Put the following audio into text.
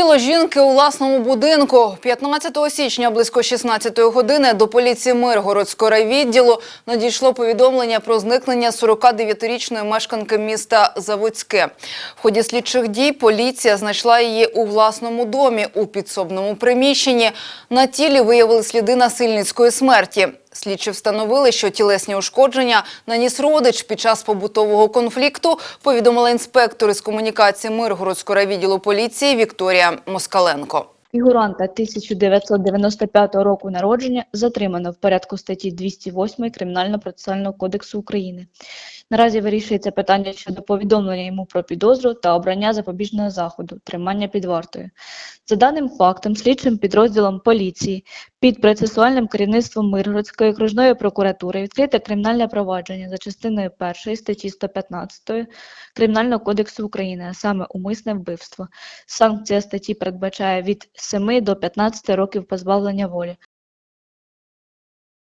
Тіло жінки у власному будинку 15 січня близько 16 години до поліції Миргородського райвідділу надійшло повідомлення про зникнення 49-річної мешканки міста Заводське. В ході слідчих дій поліція знайшла її у власному домі у підсобному приміщенні. На тілі виявили сліди насильницької смерті. Слідчі встановили, що тілесні ушкодження наніс родич під час побутового конфлікту, повідомила інспектор із комунікації Миргородського райвідділу поліції Вікторія Москаленко. Фігуранта 1995 року народження затримано в порядку статті 208 Кримінально-процесуального кодексу України. Наразі вирішується питання щодо повідомлення йому про підозру та обрання запобіжного заходу – тримання під вартою. За даним фактом, слідчим підрозділом поліції під процесуальним керівництвом Миргородської окружної прокуратури відкрите кримінальне провадження за частиною 1 статті 115 Кримінального кодексу України, а саме умисне вбивство. Санкція статті передбачає від 7 до 15 років позбавлення волі.